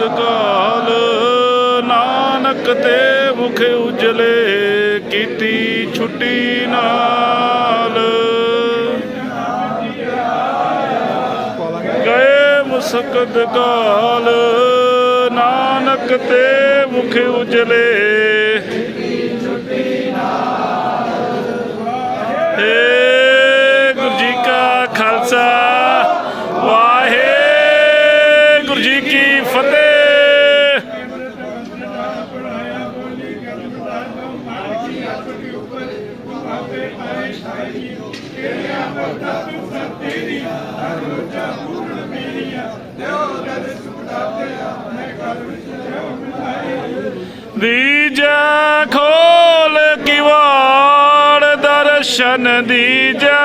ਮੁਸਕਦ ਨਾਨਕ ਤੇ ਮੁਖ ਉਜਲੇ ਕੀਤੀ ਛੁੱਟੀ ਨਾਲ। ਗਏ ਮੁਸਕਦ ਗਾਲ ਨਾਨਕ ਤੇ ਮੁਖ ਉਜਲੇ ਦੀਜਾ ਖੋਲ ਕਿਵਾੜ ਦਰਸ਼ਨ ਦੀਜਾ।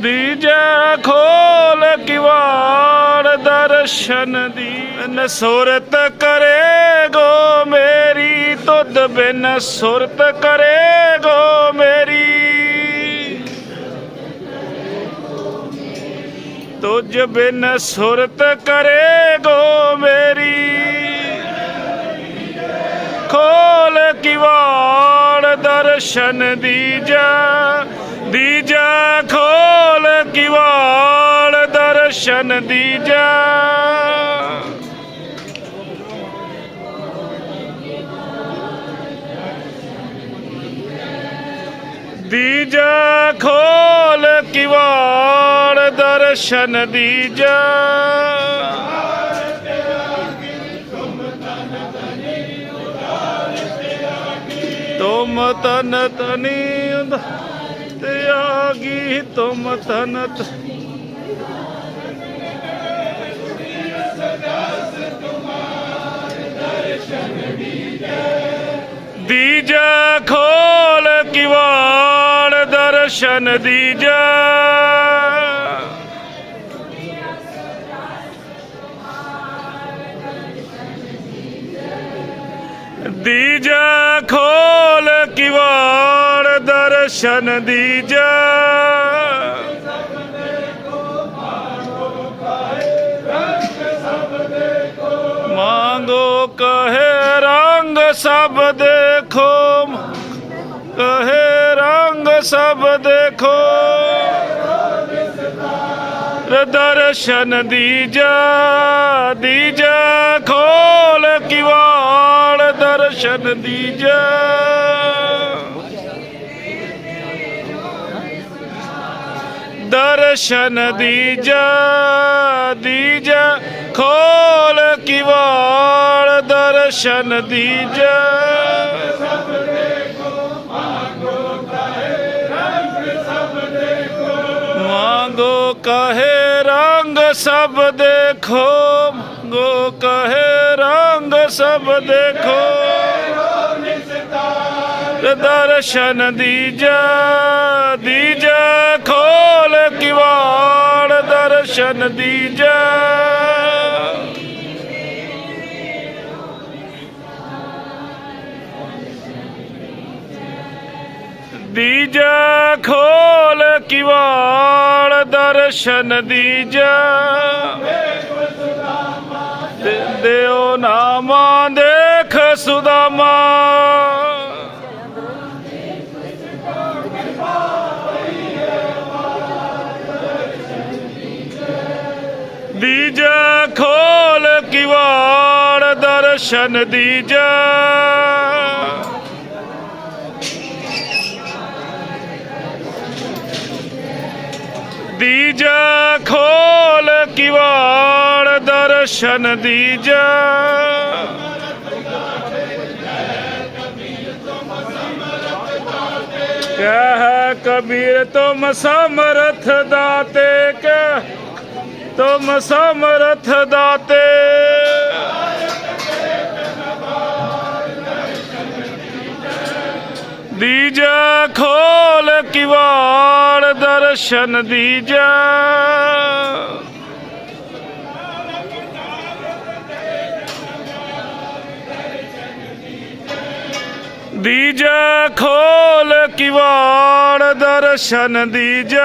ਦੀਜਾ ਖੋਲ ਕਿਵਾੜ ਦਰਸ਼ਨ ਦੀ ਨ ਸੁਰਤ ਕਰੇਗੋ ਮੇਰੀ, ਤੁਧ ਬਿਨ ਸੁਰਤ ਕਰੇਗੋ ਮੇਰੀ। ਤੁਝ ਬਿਨ ਸੁਰਤ ਕਰੇਗੋ ਮੇਰੀ। ਖੋਲ ਕਿਵਾੜ ਦਰਸ਼ਨ ਦੀਜਾ ਦੀਜਾ, ਖੋਲ ਕਿਵਾੜ ਦਰਸ਼ਨ ਦੀਜਾ। ਦੀਜਾ ਖੋਲ ਕਿਵਾੜ ਦਰਸ਼ਨ ਦੀਜਾ। ਤੁਮ ਤਨ ਤਨੀ ਉਦ ਤੇ ਆਗੀ ਤੁਮ ਤਨ ਤ- ਦੀਜਾ ਖੋਲ ਕਿਵਾੜ ਦੀ ਦੀਜਾ। ਦੀਜਾ ਖੋਲ ਕਿਵਾੜ ਦਰਸ਼ਨ ਦੀਜਾ। ਮੰਗੋ ਕਹੇ ਰੰਗ ਸਭ ਦੇਖੋ। ਸਭ ਦੇਖੋ। ਦਰਸ਼ਨ ਦੀਜਾ ਦੀਜਾ ਖੋਲ ਕਿਵਾੜ ਦਰਸ਼ਨ ਦੀਜਾ ਦਰਸ਼ਨ ਦੀਜਾ ਦੀਜਾ ਖੋਲ ਕਿਵਾੜ ਦਰਸ਼ਨ ਦੀਜਾ ਮੰਗੋ ਕਹੇ ਰੰਗ ਸਭ ਦੇਖੋ ਮੰਗੋ ਕਹੇ ਰੰਗ ਸਭ ਦੇਖੋ। ਦਰਸ਼ਨ ਦੀਜਾ ਦੀਜਾ ਖੋਲ ਕਿਵਾੜ, ਦਰਸ਼ਨ ਦੀਜਾ। ਦੀਜਾ ਖੋਲ ਕਿਵਾੜ ਦਰਸ਼ਨ ਦੀਜਾ। ਦੇ- ਦਿਓ ਨਾਮਾ ਦੇਖ ਸੁਦਾਮਾ। ਦੀਜਾ ਖੋਲ ਕਿਵਾੜ ਦਰਸ਼ਨ ਦੀਜਾ। ਦੀਜਾ ਖੋਲ ਕਿਵਾੜ ਦਰਸ਼ਨ ਦੀਜਾ। ਕਹਿ ਕਬੀਰ ਤੁਮ ਸਮਰਥ ਦਾਤੇ ਕਹਿ ਤੁਮ ਸਮਰਥ ਦਾਤੇ। ਦੀਜਾ ਖੋਲ ਕਿਵਾੜ ਦਰਸ਼ਨ ਦੀਜਾ। ਦੀਜਾ ਖੋਲ ਕਿਵਾੜ ਦਰਸ਼ਨ ਦੀਜੈ।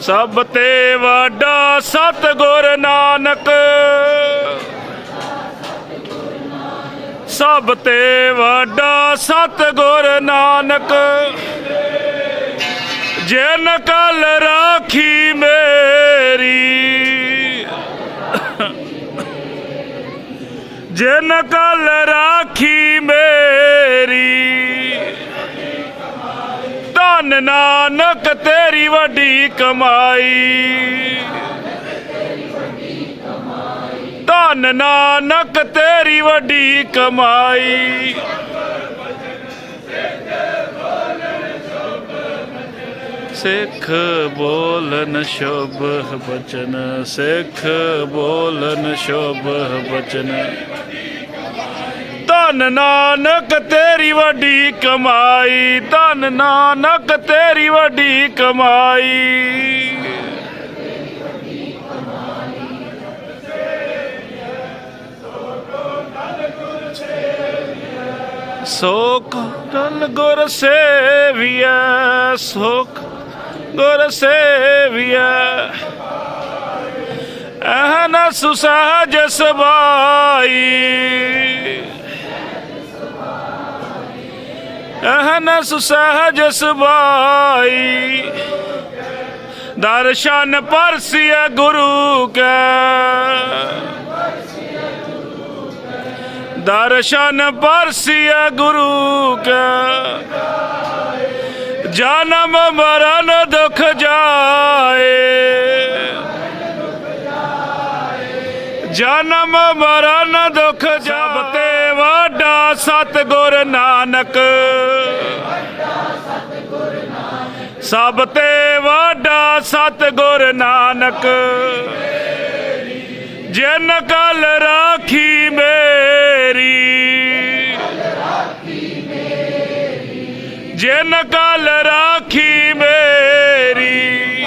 ਸਭ ਤੇ ਵੱਡਾ ਸਤਿਗੁਰ ਨਾਨਕ ਸਭ ਤੇ ਵੱਡਾ ਸਤਿਗੁਰ ਨਾਨਕ। ਜਿਨ ਕਲ ਰਾਖੀ ਮੇਰੀ। ਜਿਨ ਕਲ ਰਾਖੀ ਮੇਰੀ। ਧੰਨ ਨਾਨਕ ਤੇਰੀ ਵੱਡੀ ਕਮਾਈ। ਧੰਨ ਨਾਨਕ ਤੇਰੀ ਵੱਡੀ ਕਮਾਈ। ਸਿੱਖ ਬੋਲਨ ਸ਼ੁਭ ਬਚਨ, ਸਿੱਖ ਬੋਲਨ ਸ਼ੁਭ ਬਚਨ। ਧੰਨ ਨਾਨਕ ਤੇਰੀ ਵੱਡੀ ਕਮਾਈ, ਧੰਨ ਨਾਨਕ ਤੇਰੀ ਵੱਡੀ ਕਮਾਈ। ਸੋਖ ਰਲ ਗੁਰ ਸੇਵੀਐ, ਸੋਖ ਗੁਰ ਸੇਵੀਐ। ਅਹਨ ਸੁਸਹਜ ਸਬਾਈ। ਅਹਨ ਸੁਸਹਜ ਸਬਾਈ। ਦਰਸ਼ਨ ਪਰਸਿਆ ਗੁਰੂ ਕੈ। ਦਰਸ਼ਨ ਪਰਸਿਆ ਗੁਰੂ ਕੈ। ਜਨਮ ਮਰਨ ਦੁਖ ਜਾਏ। ਜਨਮ ਮਰਨ ਦੁਖ ਜਬ ਤੇ ਵਾਡਾ ਸਤਿਗੁਰ ਨਾਨਕ। ਸਭ ਤੇ ਵਾਡਾ ਸਤਿਗੁਰ ਨਾਨਕ। ਜਿਨ ਕਲ ਰਾਖੀ ਮੇ ਮੇਰੀ। ਜਿਨ ਕਲ ਰਾਖੀ ਮੇਰੀ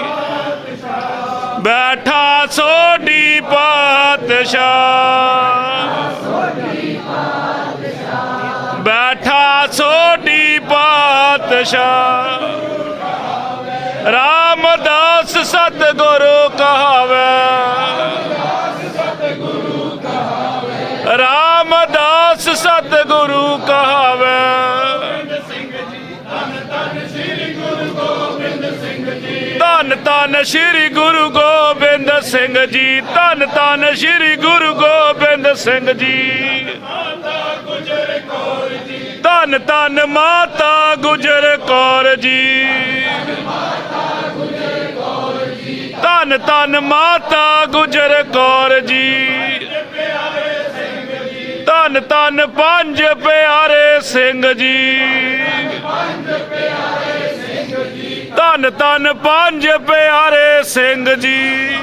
ਬੈਠਾ ਸੋਢੀ ਪਾਤਸ਼ਾਹ। ਬੈਠਾ ਸੋਢੀ ਪਾਤਸ਼ਾਹ। ਰਾ ਗੁਰੂ ਕਹਾਵੇ। ਧੰਨ ਧੰਨ ਸ੍ਰੀ ਗੁਰੂ ਗੋਬਿੰਦ ਸਿੰਘ ਜੀ, ਧੰਨ ਧੰਨ ਸ੍ਰੀ ਗੁਰੂ ਗੋਬਿੰਦ ਸਿੰਘ ਜੀ। ਧੰਨ ਧੰਨ ਮਾਤਾ ਗੁਜਰ ਕੌਰ ਜੀ। ਧੰਨ ਧੰਨ ਮਾਤਾ ਗੁਜਰ ਕੌਰ ਜੀ। ਧੰਨ ਧੰਨ ਪੰਜ ਪਿਆਰੇ ਸਿੰਘ ਜੀ। ਧੰਨ ਧੰਨ ਪੰਜ ਪਿਆਰੇ ਸਿੰਘ ਜੀ।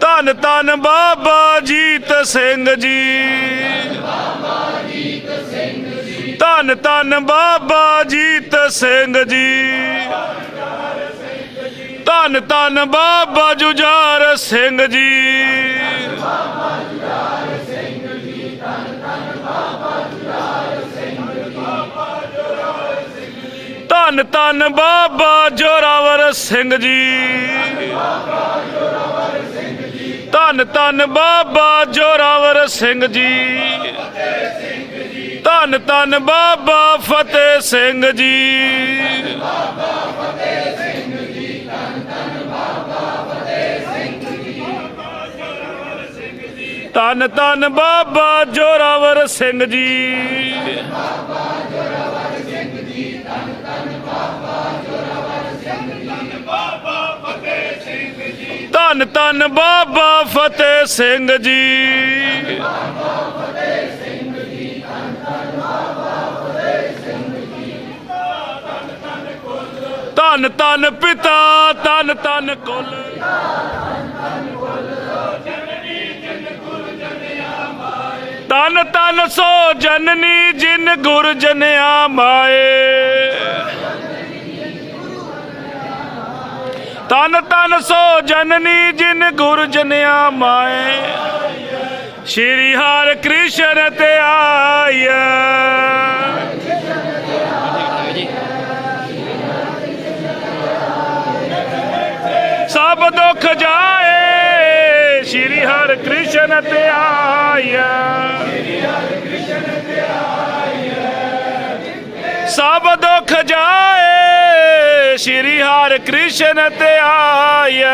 ਧੰਨ ਧੰਨ ਬਾਬਾ ਜੀਤ ਸਿੰਘ ਜੀ। ਧੰਨ ਧੰਨ ਬਾਬਾ ਜੀਤ ਸਿੰਘ ਜੀ। ਧੰਨ ਧੰਨ ਬਾਬਾ ਜੁਝਾਰ ਸਿੰਘ ਜੀ। ਧੰਨ ਧੰਨ ਬਾਬਾ ਜੋਰਾਵਰ ਸਿੰਘ ਜੀ। ਧੰਨ ਧੰਨ ਬਾਬਾ ਜੋਰਾਵਰ ਸਿੰਘ ਜੀ। ਧੰਨ ਧੰਨ ਬਾਬਾ ਫਤਿਹ ਸਿੰਘ ਜੀ। ਧੰਨ ਧੰਨ ਬਾਬਾ ਜੋਰਾਵਰ ਸਿੰਘ ਜੀ। ਧੰਨ ਧੰਨ ਬਾਬਾ ਫਤਿਹ ਸਿੰਘ ਜੀ। ਧੰਨ ਧੰਨ ਪਿਤਾ ਧੰਨ ਧੰਨ ਕੁਲ। ਤਨ ਤਨ ਸੋ ਜਨਨੀ ਜਿਨ ਗੁਰ ਜਨਿਆ ਮਾਏ। ਤਨ ਤਨ ਸੋ ਜਨਨੀ ਜਿਨ ਗੁਰ ਜਨਿਆ ਮਾਏ। ਸ਼੍ਰੀ ਹਰਿ ਕ੍ਰਿਸ਼ਨ ਤੇ ਆਇਆ ਸਭ ਦੁੱਖ ਜਾਏ ਹਰਿ ਕ੍ਰਿਸ਼ਨ ਤੇ ਆਇਆ। ਸਭ ਦੁੱਖ ਜਾਏ, ਸ਼੍ਰੀ ਹਰ ਕ੍ਰਿਸ਼ਨ ਤੇ ਆਇਆ।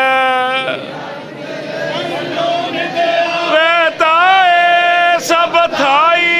ਵੇਤਾਏ ਸਭ ਥਾਈ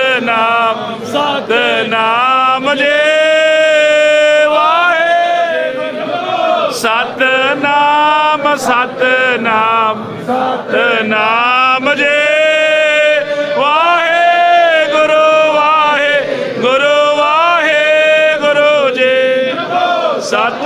ਵਾਹੇ ਗੁਰੂ ਜੀ ਸਤਨਾਮ ਸਤਨਾਮ ਸਤਨਾਮ ਜੇ ਵਾਹੇ। ਸਤਨਾਮ ਸਤਨਾਮ ਸਤਨਾਮ ਜੇ ਵਾਹੇ। ਗੁਰੂ ਵਾਹੇ ਗੁਰੂ ਵਾਹੇ, ਗੁਰੂ ਜੀ। ਸਤ